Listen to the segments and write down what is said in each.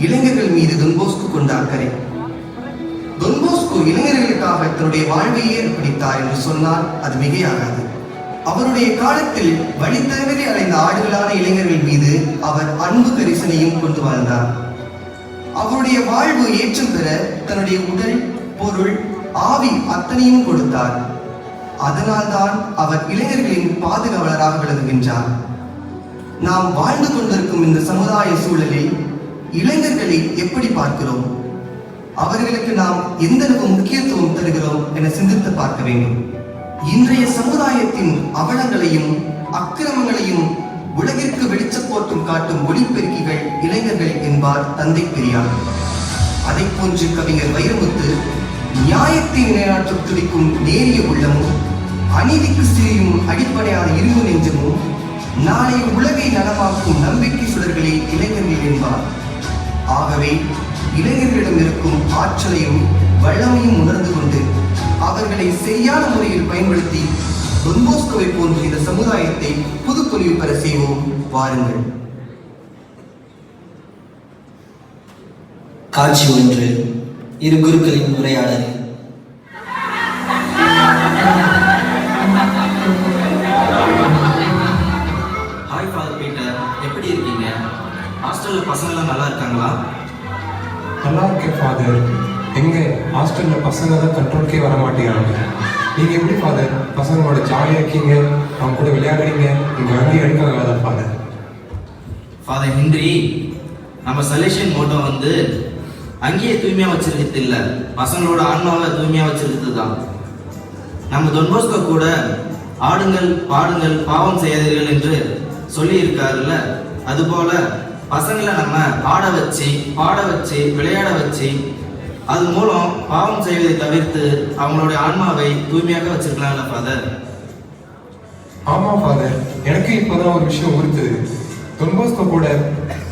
இளைஞர்கள் மீது தொன்போஸ்கு கொண்ட அக்கறை. தொன்போஸ்கு இளைஞர்களுக்காக தன்னுடைய வாழ்வையே அர்ப்பணித்தார் என்று சொன்னால் அது மிகையாகாது. அவருடைய காலத்தில் வழித்தவறி அடைந்த ஆடுகளான இளைஞர்கள் மீது அவர் அன்பு கரிசனையும் கொண்டு வாழ்ந்தார். அவருடைய வாழ்வு ஏற்றம் பெற தன்னுடைய உடல் பொருள் ஆவி அத்தனையும் கொடுத்தார். அதனால்தான் அவர் இளைஞர்களின் பாதுகாவலராக விளங்குகின்றார். நாம் வாழ்ந்து கொண்டிருக்கும் இந்த சமுதாய சூழலில் இளைஞர்களை எப்படி பார்க்கிறோம்? அவர்களுக்கு நாம் எந்த அளவு முக்கியத்துவம் தருகிறோம் என சிந்தித்து பார்க்க வேண்டும். இன்றைய சமுதாயத்தின் அவலங்களையும் அக்கிரமங்களையும் உலகிற்கு வெளிச்சப் காட்டும் ஒளிப்பெருக்கிகள் இளைஞர்கள் என்பார் தந்தை பெரியார். அதை போன்று கவிஞர் வைரமுத்து நியாயத்தை நிலைநாட்ட துடிக்கும் நேரிய உள்ளமும் அநீதிக்கு சிறியும் அடிப்படையான இரும்பு நெஞ்சமும் நாளை உலகை நலமாக்கும் நம்பிக்கை சுடர்களே இளைஞர்கள் என்பார். ஆகவே இளைஞர்களிடம் இருக்கும் ஆற்றலையும் வல்லமையும் உணர்ந்து கொண்டு அவர்களை சரியான முறையில் பயன்படுத்தி டொன்போஸ்கோவை போன்ற இந்த சமுதாயத்தை புதுப்பொழிவு பெற செய்வோம். வாருங்கள். காட்சி ஒன்று. இரு குருக்களின் உரையாடல் ஹாஸ்டலில் பசங்களாம் நல்லா இருக்காங்களா? நல்லா இருக்கேன் ஃபாதர் எங்க? ஹாஸ்டல்ல பசங்க தான் கண்ட்ரோல்க்கே வர மாட்டேங்கிறாங்க. நீங்க எப்படி ஃபாதர் பசங்களோட ஜாலியா இருக்கீங்க? அவங்க கூட விளையாடுறீங்க? உங்க வண்டி எடுக்காத ஃபாதர் ஃபாதர் ஹென்றி நம்ம சலேஷன் மோட்டோ வந்து அங்கேயே தூய்மையாக வச்சிருக்கிறது இல்லை. பசங்களோட ஆன்மாவை தூய்மையாக வச்சிருக்கிறது தான் நம்ம தொன்போஸ்கோ கூட ஆடுங்கள் பாடுங்கள் பாவம் செய்யாதீர்கள் என்று சொல்லி இருக்காருல்ல அதுபோல பசங்களை நம்ம ஆட வச்சு பாட வச்சு விளையாட வச்சு அது மூலம் பாவம் செய்வதை தவிர்த்து அவங்களுடைய ஆன்மாவை தூய்மையாக வச்சிருக்கலாம்ல ஃபாதர் ஆமா ஃபாதர் எனக்கு இப்போதான் ஒரு விஷயம் உறுத்துது தொன்போஸ்கோ கூட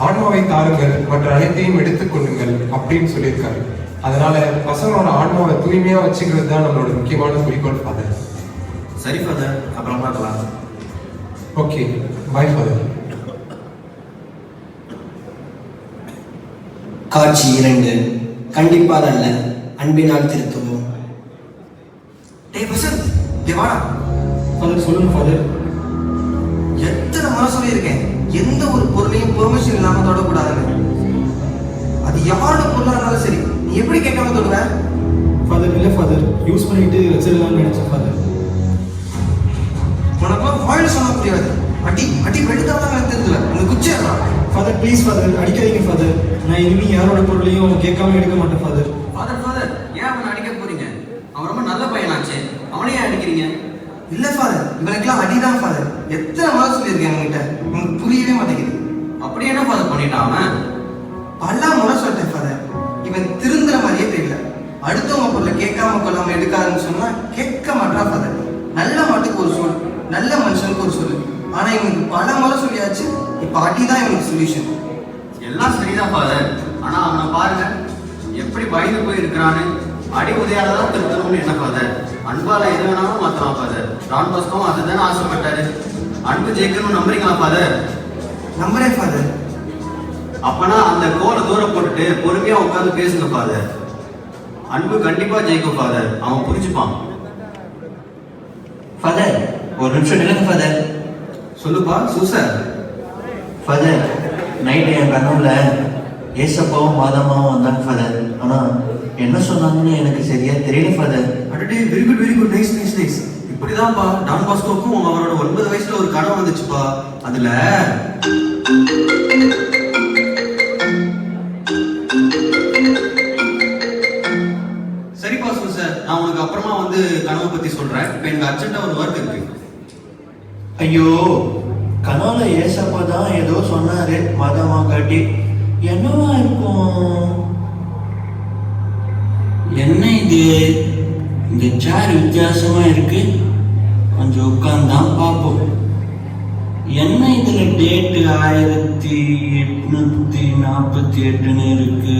ஆன்மாவை தாருங்கள் மற்ற அனைத்தையும் எடுத்துக் கொள்ளுங்கள் அப்படின்னு சொல்லியிருக்காரு. அதனால பசங்களோட ஆன்மாவை தூய்மையா வச்சுக்கிறது தான் நம்மளோட முக்கியமான குறிக்கோள் ஃபாதர் சரி ஃபாதர் அப்புறம் பார்க்கலாம். ஓகே பாய் ஃபாதர் காட்சி இரண்டு. கண்டிப்பார் அல்ல அன்பினால் திருத்துவோம். டேய் வசந்த் ஃபாதர் சொல்லுங்க ஃபாதர் எத்தனை முறை சொல்லியிருக்கேன். எந்த ஒரு பொருளையும் பெர்மிஷன் இல்லாம தொடக்கூடாதுன்னு. அது யாரோட பொருளா இருந்தாலும் சரி நீ எப்படி கேட்காம தொடுவ? ஃபாதர் இல்லை ஃபாதர் யூஸ் பண்ணிட்டு வச்சிடலாம்னு நினைச்சேன் ஃபாதர் உனக்கு வாழ் சொல்ல முடியாது அடி அடி வெளுத்தாதான் எனக்கு தெரியல உனக்கு குச்சியா ஃபாதர் ப்ளீஸ் ஃபாதர் அடிக்காதீங்க ஃபாதர் நான் இனிமே யாரோட பொருளையும் கேட்காம எடுக்க மாட்டேன் ஃபாதர் ஃபாதர் ஃபாதர் ஏன் அவனை அடிக்க போறீங்க? அவன் ரொம்ப நல்ல பையனாச்சே. அவனை ஏன் அடிக்கிறீங்க? இல்ல ஃபாதர் இவனுக்கெல்லாம் அடிதான் ஃபாதர் எத்தனை முறை சொல்லியிருக்கேன் உங்ககிட்ட உனக்கு புரியவே மாட்டேங்குது. அப்படி என்ன ஃபாதர் பண்ணிட்டான் அவன்? பல முறை சொல்லிட்டேன் ஃபாதர் இவன் திருந்துற மாதிரியே தெரியல. அடுத்தவங்க பொருளை கேட்காம கொள்ளாம எடுக்காதுன்னு சொன்னா கேட்க மாட்டா ஃபாதர் நல்ல மாட்டுக்கு ஒரு சொல் நல்ல மனுஷனுக்கு ஒரு சொல் ஆனா இவனுக்கு பல முறை சொல்லியாச்சு. இப்ப அடிதான் இவனுக்கு சொல்யூஷன் எல்லாம் சரிதான் ஃபாதர் ஆனா அவனை பாருங்க. எப்படி பயந்து போய் இருக்கிறான்னு அடி உதயால தான் திருத்தணும்னு என்ன ஃபாதர் அன்பால எது வேணாலும் மாத்தலாம் ஃபாதர் ரான் பாஸ்கவும் அதுதானே ஆசைப்பட்டாரு. அன்பு ஜெயிக்கணும்னு நம்புறீங்களா ஃபாதர் நம்புறேன் ஃபாதர் அப்பனா அந்த கோலை தூரம் போட்டுட்டு பொறுமையா உட்கார்ந்து பேசுங்க ஃபாதர் அன்பு கண்டிப்பா ஜெயிக்கும் ஃபாதர் அவன் புரிஞ்சுப்பான். ஃபாதர் ஒரு நிமிஷம் நில்லுங்க ஃபாதர் சொல்லுப்பா சூசர் ஃபாதர் நைட்டு என் கனவுல ஏசப்பாவும் மாதமாவும் வந்தாங்க ஃபாதர் ஆனால் என்ன சொன்னாங்கன்னு எனக்கு சரியா தெரியல ஃபாதர் அடடே very good very good nice nice nice இப்படிதான்ப்பா. Don பாஸ்கோக்கும் அவரோட ஒன்பது வயசுல ஒரு கனவு வந்துச்சுப்பா. அதுல. சரிப்பா சு சார் நான் உனக்கு அப்புறமா வந்து கனவை பத்தி சொல்றேன். இப்போ எனக்கு அர்ஜென்ட்டா ஒரு ஒர்க் இருக்கு. ஐயோ. கனவுல ஏசப்பா தான் ஏதோ சொன்னாரு மதமா காட்டி என்னவா இருக்கும்? என்ன இது? இந்த சேர் வித்தியாசமா இருக்கு. கொஞ்சம் உட்கார்ந்தான் பார்ப்போம். என்ன இதுல டேட்டு ஆயிரத்தி எட்நூத்தி நாற்பத்தி எட்டுன்னு இருக்கு?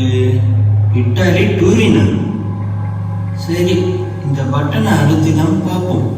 இட்டாலி டூரினர். சரி இந்த பட்டனை அழுத்தி தான் பார்ப்போம்.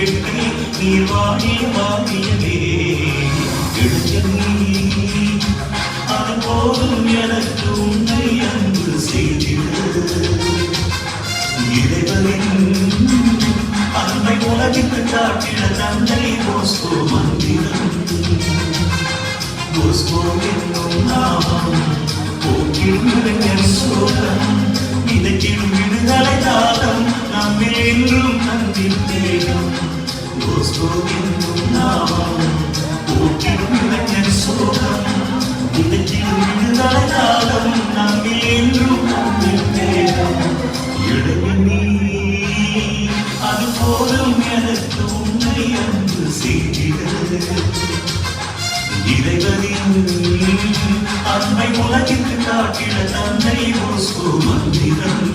கேட்கு நீ வாடி வாடியதே இளைஞனி அது போதும் எனக்கு உன்னை அன்பு செய்திடு இறைவனின் அன்பை உலகிற்கு காட்டிட தந்தை போஸ்கோ மந்திரம். போஸ்கோ என்னும் நாமம் போக்கில் சோழன். இலக்கிடும் விடுதலை தாகம் நம்மே என்றும் தந்திருந்தேகம் நாமம் போக்கிடும் இளைஞர் சோகம் இலக்கிடும் விடுதலை தாகம் நம்மே என்றும் தந்திருந்தேகம் எழுதி அது போதும் எனக்கு உண்மை என்று செய்தி இறைவனின் அன்பை உலகிற்கு காட்டிட தந்தை ஓசோ மந்திரம்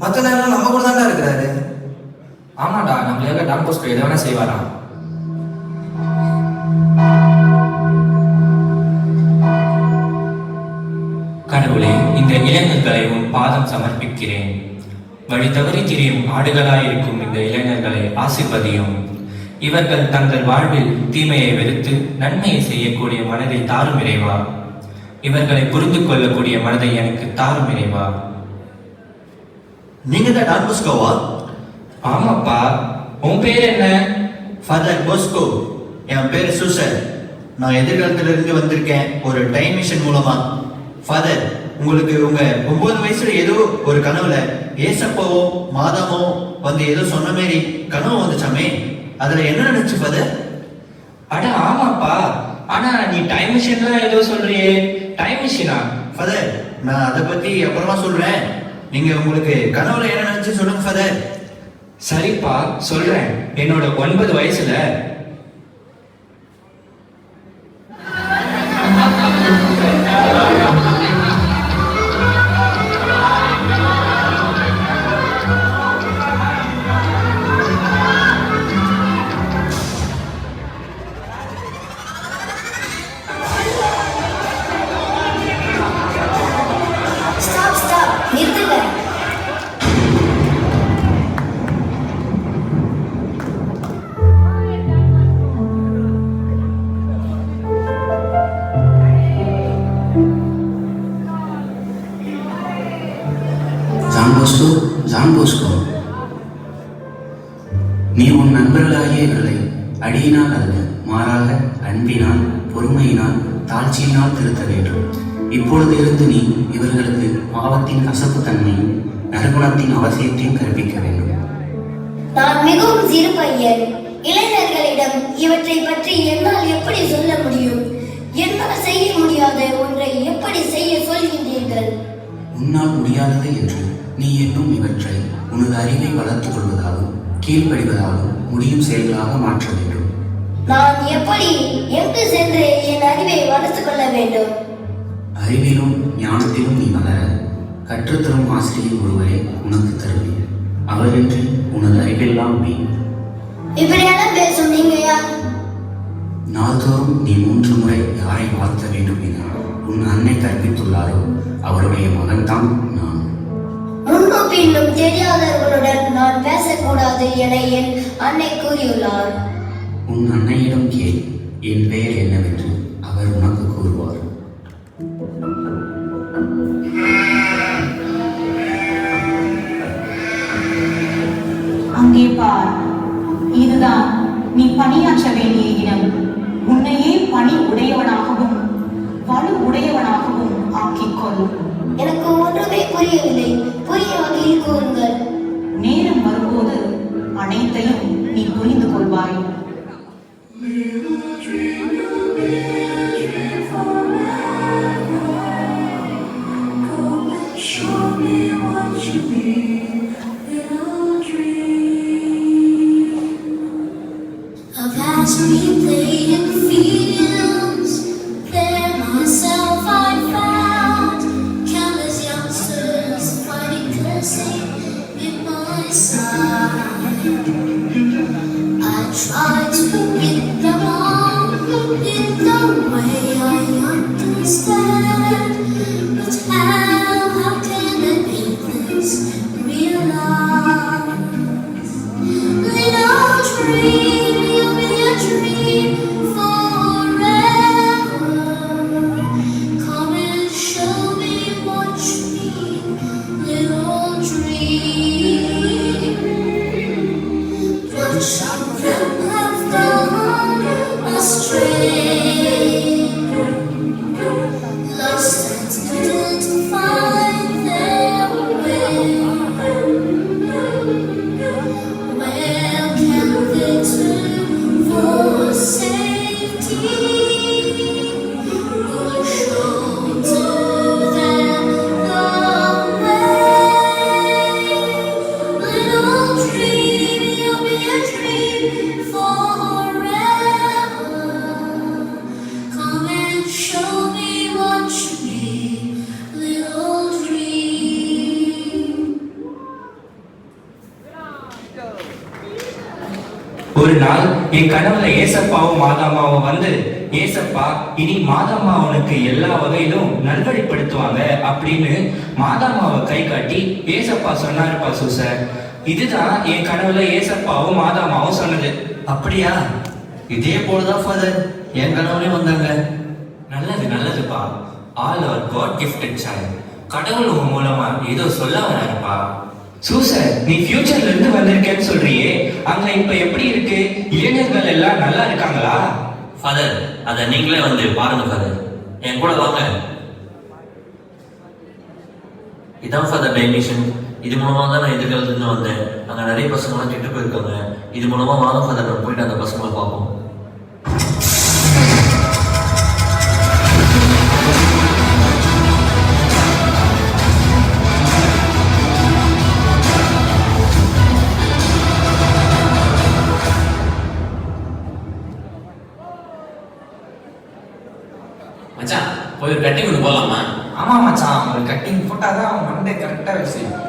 மற்ற நேரம் நம்ம கூட தாண்டா இருக்கிறாரு. ஆமாடா நம்மளுக்காக டான் போஸ்கோ எதை செய்வாராம். வழி தவறி திரியும் ஆடுகளாயிருக்கும் இந்த இளைஞர்களை ஆசிர்வதியும். இவர்கள் தங்கள் வாழ்வில் தீமையை வெறுத்து நன்மையை செய்யக்கூடிய மனதை தாரும் இறைவா? இவர்களை புரிந்து கொள்ளக்கூடிய மனதை எனக்கு தாரும் இறைவா? நீங்க தான் டான் புஸ்கோவா ஆமாப்பா. உன் பேர் என்ன? ஃபாதர் போஸ்கோ என் பேர் சூசர் நான் எதிர்காலத்திலிருந்து வந்திருக்கேன். ஒரு டைம் மிஷன் மூலமா. ஃபாதர் உங்களுக்கு உங்க ஒன்பது வயசுல ஏதோ ஒரு கனவுல ஏசப்பாவோ மாதமோ வந்து ஏதோ சொன்ன மாரி கனவு வந்துச்சாமே அதுல என்ன நினைச்சுப்பது? அட ஆமாப்பா ஆனா நீ டைம் மிஷின்லாம் ஏதோ சொல்றியே டைம் மிஷினா ஃபாதர் நான் அதை பத்தி அப்புறமா சொல்றேன். நீங்க உங்களுக்கு கனவுல என்ன நினைச்சு சொல்லுங்க ஃபாதர் சரிப்பா சொல்றேன். என்னோட ஒன்பது வயசுல நற்குணத்தின் அவசியத்தையும் கற்பிக்க வேண்டும். நான் மிகவும் சிறு பையன். இளைஞர்களிடம் இவற்றை பற்றி என்னால் எப்படி சொல்ல முடியும்? என்னால் செய்ய முடியாத ஒன்றை எப்படி செய்ய சொல்கின்றீர்கள்? உன்னால் முடியாதது என்று நீ எண்ணும் இவற்றை உனது அறிவை வளர்த்துக் கொள்வதாலும் கீழ்ப்படிவதாலும் முடியும் செயல்களாக மாற்ற வேண்டும். நான் எப்படி எங்கு சென்று என் அறிவை வளர்த்துக் கொள்ள வேண்டும்? அறிவிலும் ஞானத்திலும் நீ வளர கற்றுத்தரும் ஆசிரியர் ஒருவரை உனக்கு தருவேன் அவரின்றி உனது அறிவெல்லாம் வீண். இப்படியெல்லாம் பேசும் நீங்க யார் நாள்தோறும் நீ மூன்று முறை யாரை வாழ்த்த வேண்டும் என உன் அன்னை கற்பித்துள்ளாரோ அவருடைய மகன்தான் நான். முன்னும் பின்னும் தெரியாதவர்களுடன் நான் பேசக்கூடாது என என் அன்னை கூறியுள்ளார். உன் அன்னையிடம் கேள் என் பெயர் என்னவென்று அவர் உனக்கு கூறுவார். அங்கே பார் இதுதான் நீ பணியாற்ற வேண்டிய இடம். உன்னையே பணி உடையவனாகவும் வலு உடையவனாகவும் ஆக்கிக்கொள். எனக்கு ஒன்றுமே புரியவில்லை. புரிய வகையில் கூறுங்கள். நேரம் வரும்போது அனைத்தையும் நீ புரிந்து கொள்வாய். I've ஒரு நாள் என் கனவுல ஏசப்பாவும் மாதாமாவும் வந்து ஏசப்பா இனி மாதாமா உனக்கு எல்லா வகையிலும் நல்வழிப்படுத்துவாங்க அப்படின்னு மாதாமாவை கை காட்டி ஏசப்பா சொன்னாருப்பா சூசர் இதுதான் என் கனவுல ஏசப்பாவும் மாதாமாவும் சொன்னது. அப்படியா? இதே போலதான் ஃபாதர் என் கனவுலயும் வந்தாங்க. நல்லது நல்லதுப்பா. All our God gifted sir கடவுள் மூலமா ஏதோ சொல்ல வராருப்பா. சூசன் நீ ஃபியூச்சர்ல இருந்து வந்திருக்கேன்னு சொல்றியே. அங்க இப்ப எப்படி இருக்கு? இளைஞர்கள் எல்லாம் நல்லா இருக்காங்களா? ஃபாதர் அத நீங்களே வந்து பாருங்க ஃபாதர் என் கூட வாங்க. இதான் ஃபாதர் டைமிஷன் இது மூலமா தான் நான் எதிர்காலத்துல வந்தேன். அங்க நிறைய பசங்க எல்லாம் கெட்டு போயிருக்காங்க. இது மூலமா வாங்க ஃபாதர் நான் போயிட்டு அந்த பசங்களை பார்ப்போம். கட்டிங் போகலாமா ஆமா மச்சான் ஒரு கட்டிங் போட்டாதான் அவன் மண்டே கரெக்டா செய்யும்.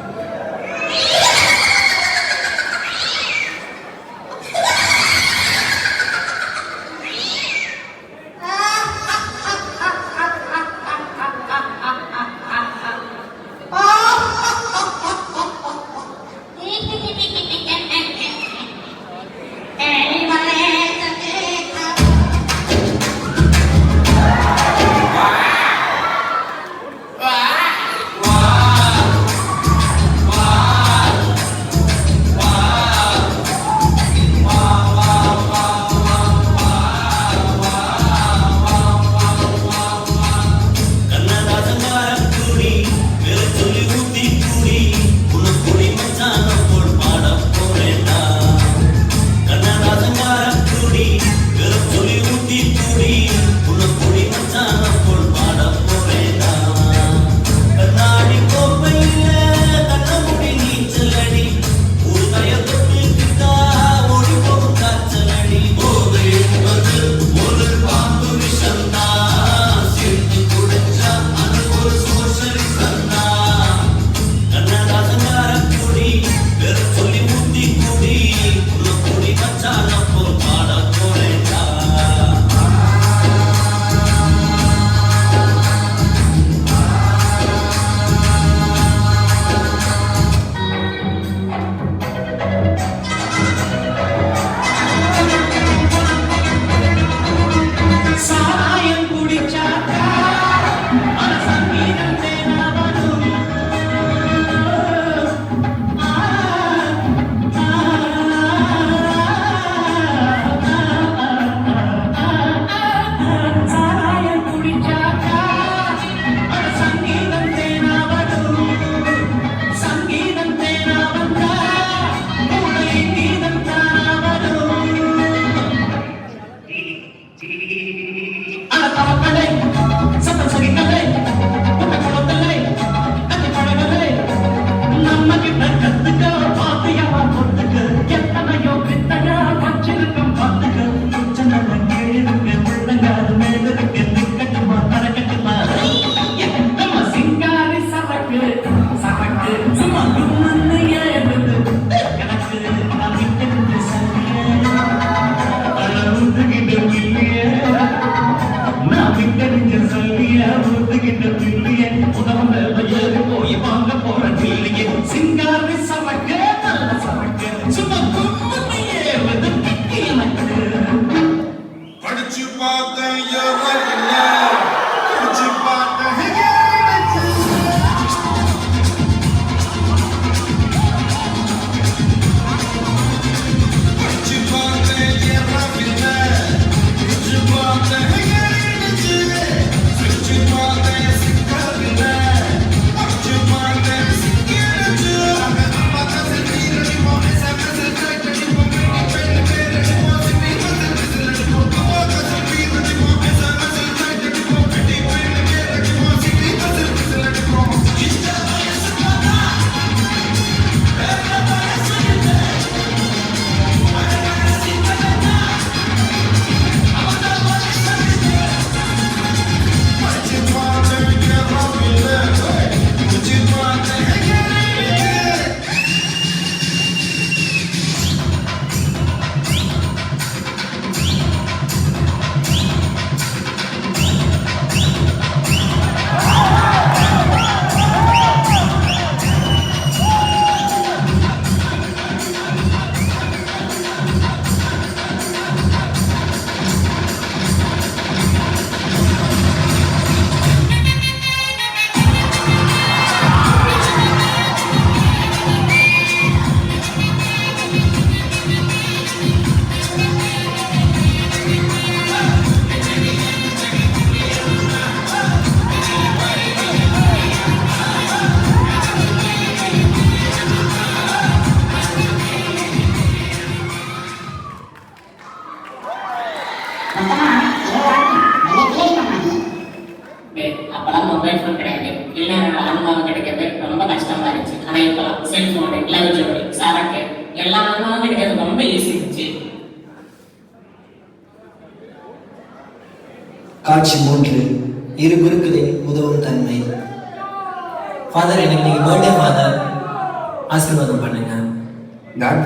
Good.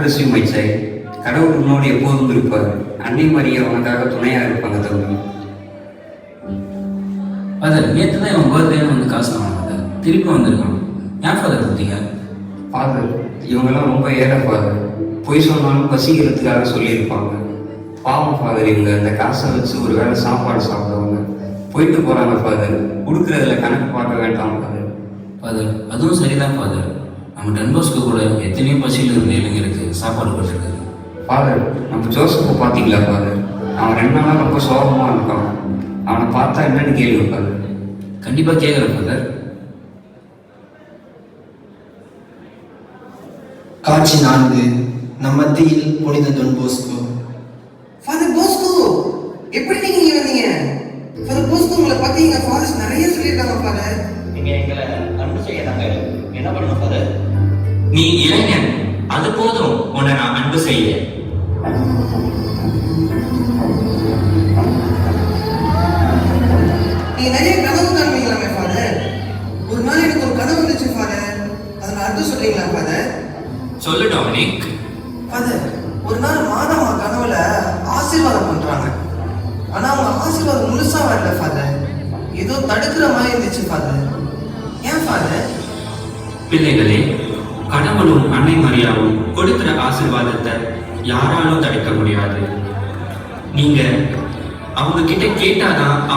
God bless you my child கடவுள் உன்னோடு எப்போதும் இருப்பார். அன்னை மரியா உனக்காக துணையா இருப்பாங்க தம்பி. ஃபாதர் நேற்று தான் இவன் பர்த்டேன்னு வந்து காசு வாங்கினது திருப்பி வந்திருக்கான். ஏன் ஃபாதர் கொடுத்தீங்க ஃபாதர் இவங்கெல்லாம் ரொம்ப ஏழை ஃபாதர் பொய் சொன்னாலும் பசிக்கிறதுக்காக சொல்லியிருப்பாங்க. பாவம் ஃபாதர் இவங்க இந்த காசை வச்சு ஒரு வேளை சாப்பாடு சாப்பிடுவாங்க. போயிட்டு போறாங்க ஃபாதர் கொடுக்குறதுல கணக்கு பார்க்க வேண்டாம் ஃபாதர் ஃபாதர் அதுவும் சரிதான் ஃபாதர் நம்ம டன்போஸ்க்கு கூட எத்தனையோ பசியில் இருந்த இளைஞருக்கு சாப்பாடு போட்டிருக்காரு ஃபாதர் நம்ம ஜோசப்பை பார்த்தீங்களா ஃபாதர் அவன் ரெண்டு நாளாக ரொம்ப சோகமா இருக்கான். அவனை பார்த்தா என்னன்னு கேள்வி ஃபாதர் கண்டிப்பா கேட்குறேன் ஃபாதர் காட்சி நான்கு நம் மத்தியில் புனித தொன் போஸ்கோ. ஃபாதர் போஸ்கோ எப்படி நீங்க இங்க வந்தீங்க? ஃபாதர் போஸ்கோ உங்களை பத்தி எங்க ஃபாதர்ஸ் நிறைய சொல்லியிருக்காங்க ஃபாதர் நீங்க எங்களை அன்பு செய்ய நாங்க என்ன பண்ணணும் ஃபாதர் நீ இளைஞன் அது போதும் உன்னை நான் அன்பு செய்ய. நீங்க நிறைய கனவு காண்பீங்களாமே ஃபாதர் ஒரு நாள் எனக்கு ஒரு கனவு வந்துச்சு ஃபாதர் அதுல அர்த்தம் சொல்றீங்களா ஃபாதர் சொல்லு டாமினிக் ஃபாதர் ஒரு நாள் மாதமா கனவுல ஆசீர்வாதம் பண்றாங்க. ஆனா அவங்க ஆசீர்வாதம் முழுசா வரல ஃபாதர் ஏதோ தடுக்கிற மாதிரி இருந்துச்சு ஃபாதர் ஏன் ஃபாதர் பிள்ளைகளே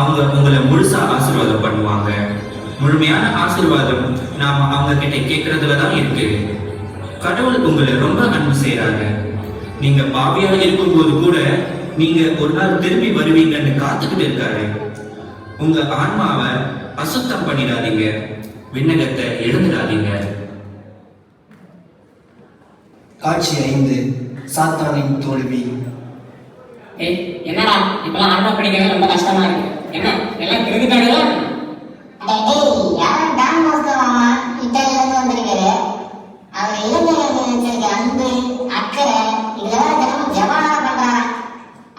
அவங்க உங்களை முழுசா ஆசீர்வாதம் பண்ணுவாங்க. முழுமையான ஆசீர்வாதம் நாம அவங்க கிட்ட கேட்கறதுல தான் இருக்கு. கடவுள் உங்களை ரொம்ப அன்பு செய்றாங்க. நீங்க பாவியா இருக்கும்போது கூட நீங்க ஒரு நாள் திரும்பி வருவீங்கன்னு காத்துக்கிட்டு இருக்காரு. உங்க ஆன்மாவை அசுத்தம் பண்ணிடாதீங்க. விண்ணகத்தை எழுந்துடாதீங்க. காட்சி ஐந்து சாத்தானின் தோல்வி. ஏய் என்னடா? இப்பெல்லாம் ஆன்மா படிக்கிறது ரொம்ப கஷ்டமா இருக்கு. என்ன எல்லாம் திருந்துட்டாங்களா யாரும் டான் மாஸ்டர் மாமா இத்தாலியில இருந்து வந்திருக்காரு அவர் இளைஞர்கள் வச்சிருக்க அன்பு அக்கறை இதெல்லாம் தினமும் ஜபானா பண்றாங்க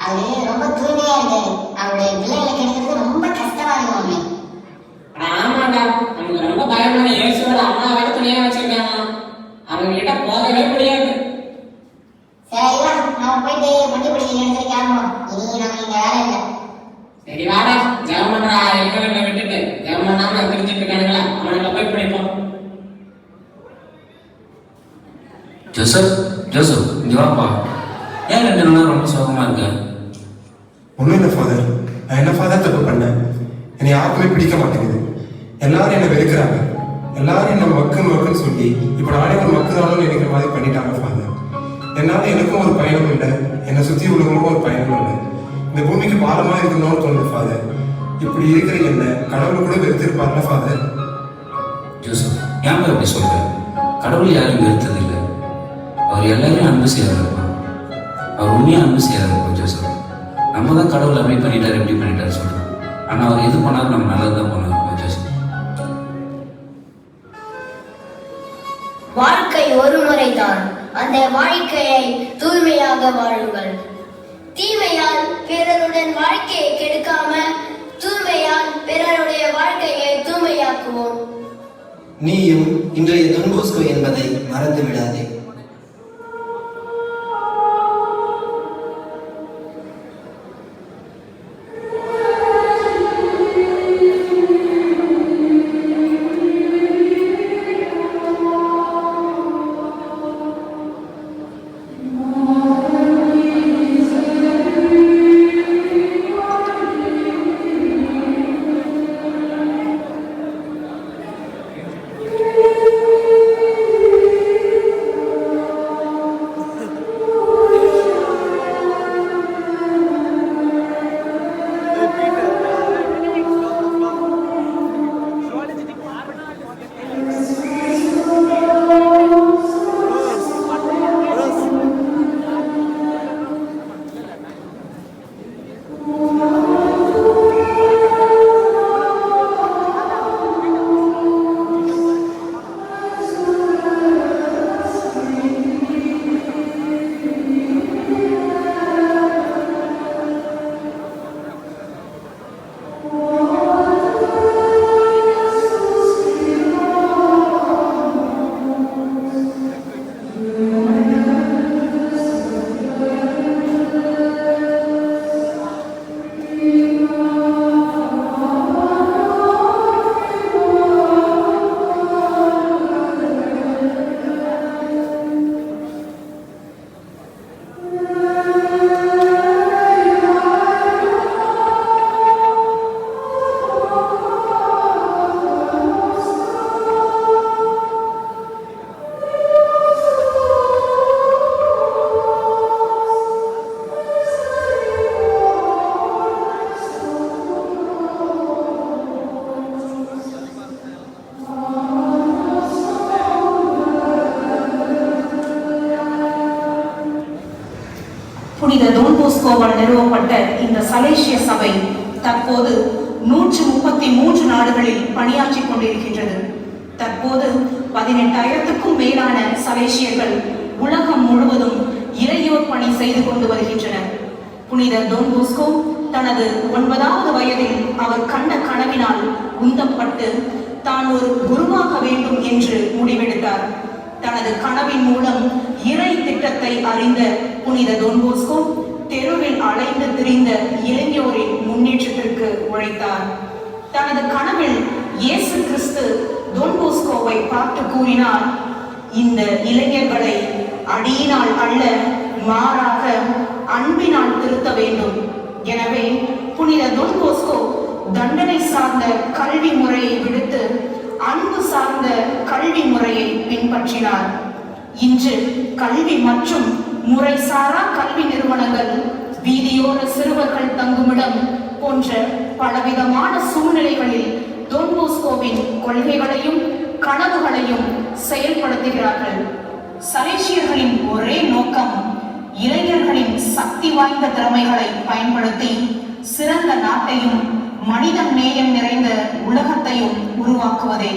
அவரு ரொம்ப தூய்மையா இருக்காரு அவருடைய பிள்ளைகளுக்கு எடுக்கிறது ரொம்ப கஷ்டமா இருக்கு மம்மி ஆமாண்டா நமக்கு ரொம்ப பயமான இயேசுவோட அம்மா வேற துணையா வச்சிருக்காங்க அவங்க கிட்ட போகவே முடியாது சரிவா நம்ம போயிட்டு பண்டி பிடிக்க எடுத்துட்டு கிளம்புவோம் இனி நம்ம இங்க வேலை இல்லை சரி வாடா ஜெபம் பண்றா இருக்கிறவங்களை விட்டுட்டு ஜெபம் பண்ணாம தெரிஞ்சுட்டு இருக்கானுங்களா அவனுங்களை போய் பிடிப்போம் ஜோசப் ஜோசப் இங்க வாப்பா ஏன் ரெண்டு நாளா ரொம்ப சோகமா இருக்க ஒன்றும் இல்லை ஃபாதர் நான் என்ன ஃபாதர் தப்பு பண்ணேன் என்னை யாருக்குமே பிடிக்க மாட்டேங்குது எல்லாரும் என்னை வெறுக்கிறாங்க. எல்லாரும் என்ன மக்குன்னு மக்குன்னு சொல்லி இப்போ நானே ஒரு மக்கு நினைக்கிற மாதிரி பண்ணிட்டாங்க ஃபாதர் என்னால் எனக்கும் ஒரு பயணம் இல்லை. என்னை சுற்றி உள்ளவங்களுக்கும் ஒரு பயணம் இல்லை. இந்த பூமிக்கு பாலமாக இருக்கணும்னு தோணுது ஃபாதர் இப்படி இருக்கிற என்ன கடவுள் கூட வெறுத்திருப்பார்ல ஃபாதர் ஜோசப் ஏன் அப்படி சொல்ற? கடவுள் யாரும் வெறுத்தது இல்லை அவர் எல்லாரையும் அன்பு செய்யறாருப்பா அவர் உண்மையா அன்பு செய்யறாருப்பா ஜோசப். நம்ம தான் கடவுள் அப்படி பண்ணிட்டார் இப்படி பண்ணிட்டாரு சொல்றோம். ஆனா அவர் எது பண்ணாலும் நம்ம நல்லது தான் பண்ணுவாருப்பா வாழ்க்கை ஒரு முறைதான் அந்த வாழ்க்கையை தூய்மையாக வாழுங்கள். தீமையால் பிறருடன் வாழ்க்கையை கெடுக்காம தூய்மையால் பிறருடைய வாழ்க்கையை தூய்மையாக்குவோம். நீயும் இன்றைய துன்போஸ்கோ என்பதை மறந்துவிடாதே. புனித டோன் போஸ்கோவால் நிறுவப்பட்ட இந்த சலேசிய சபை தற்போது நூற்று முப்பத்தி மூன்று நாடுகளில் பணியாற்றி கொண்டிருக்கின்றது. தற்போது பதினெட்டாயிரத்துக்கும் மேலான சலேசியர்கள் உலகம் முழுவதும் இறையோர் பணி செய்து கொண்டு வருகின்றனர். புனித டோன் போஸ்கோ தனது ஒன்பதாவது வயதில் அவர் கண்ட கனவினால் உந்தப்பட்டு தான் ஒரு குருவாக வேண்டும் என்று முடிவெடுத்தார். தனது கனவின் மூலம் இறை திட்டத்தை அறிந்த புனித டோன் போஸ்கோ தெருவில் அலைந்து திரிந்த இளைஞரின் முன்னேற்றத்திற்கு உழைத்தார். தனது கனவில் இயேசு கிறிஸ்து டோன் போஸ்கோவை பார்த்து கூறினார் இந்த இளைஞர்களை அடியினால் அல்ல மாறாக அன்பினால் திருத்த வேண்டும். எனவே புனித டொன் போஸ்கோ தண்டனை சார்ந்த கல்வி முறையை விடுத்து அன்பு சார்ந்த கல்வி முறையை பின்பற்றினார். இன்று கல்வி மற்றும் முறைசாரா கல்வி நிறுவனங்கள் வீதியோர சிறுவர்கள் தங்குமிடம் போன்ற பலவிதமான சூழ்நிலைகளில் டொன் போஸ்கோவின் கொள்கைகளையும் கனவுகளையும் செயல்படுத்துகிறார்கள். சலேசியர்களின் ஒரே நோக்கம் இளைஞர்களின் சக்தி வாய்ந்த திறமைகளை பயன்படுத்தி சிறந்த நாட்டையும் மனித நேயம் நிறைந்த உலகத்தையும் உருவாக்குவதே.